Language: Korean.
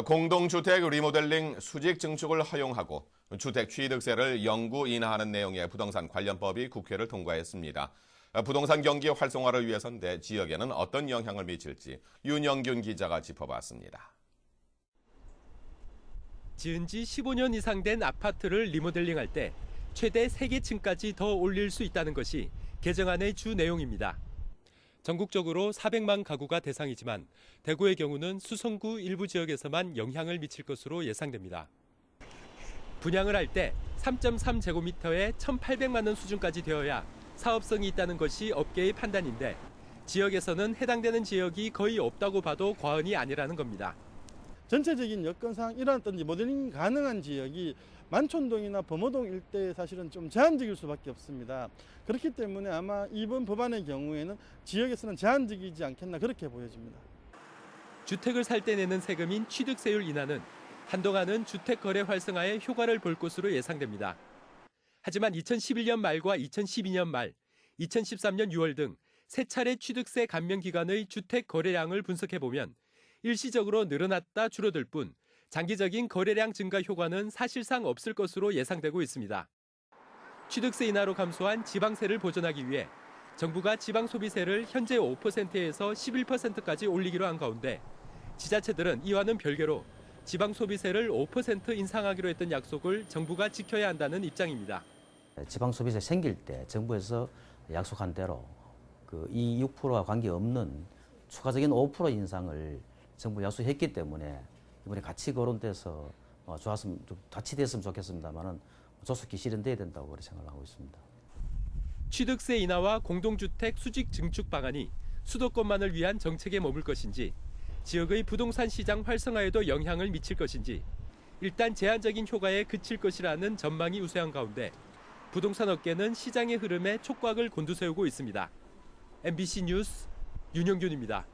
공동주택 리모델링 수직 증축을 허용하고 주택 취득세를 영구 인하하는 내용의 부동산 관련법이 국회를 통과했습니다. 부동산 경기 활성화를 위해서인데 지역에는 어떤 영향을 미칠지 윤영균 기자가 짚어봤습니다. 지은 지 15년 이상 된 아파트를 리모델링할 때 최대 3개 층까지 더 올릴 수 있다는 것이 개정안의 주 내용입니다. 전국적으로 400만 가구가 대상이지만 대구의 경우는 수성구 일부 지역에서만 영향을 미칠 것으로 예상됩니다. 분양을 할 때 3.3제곱미터에 1,800만 원 수준까지 되어야 사업성이 있다는 것이 업계의 판단인데 지역에서는 해당되는 지역이 거의 없다고 봐도 과언이 아니라는 겁니다. 전체적인 여건상 이런 어떤 모델링 가능한 지역이 만촌동이나 범어동 일대에 사실은 좀 제한적일 수밖에 없습니다. 그렇기 때문에 아마 이번 법안의 경우에는 지역에서는 제한적이지 않겠나 그렇게 보여집니다. 주택을 살 때 내는 세금인 취득세율 인하는 한동안은 주택 거래 활성화에 효과를 볼 것으로 예상됩니다. 하지만 2011년 말과 2012년 말, 2013년 6월 등 세 차례 취득세 감면 기간의 주택 거래량을 분석해 보면 일시적으로 늘어났다 줄어들 뿐 장기적인 거래량 증가 효과는 사실상 없을 것으로 예상되고 있습니다. 취득세 인하로 감소한 지방세를 보전하기 위해 정부가 지방 소비세를 현재 5%에서 11%까지 올리기로 한 가운데 지자체들은 이와는 별개로 지방 소비세를 5% 인상하기로 했던 약속을 정부가 지켜야 한다는 입장입니다. 지방 소비세 생길 때 정부에서 약속한 대로 그이 6%와 관계없는 추가적인 5% 인상을 정부 약속했기 때문에 이번에 같이 거론돼서 어, 좋았으면 좀 같이 됐으면 좋겠습니다만은 조속히 실현돼야 된다고 그렇게 생각하고 있습니다. 취득세 인하와 공동주택 수직 증축 방안이 수도권만을 위한 정책에 머물 것인지 지역의 부동산 시장 활성화에도 영향을 미칠 것인지 일단 제한적인 효과에 그칠 것이라는 전망이 우세한 가운데 부동산 업계는 시장의 흐름에 촉각을 곤두세우고 있습니다. MBC 뉴스 윤영균입니다.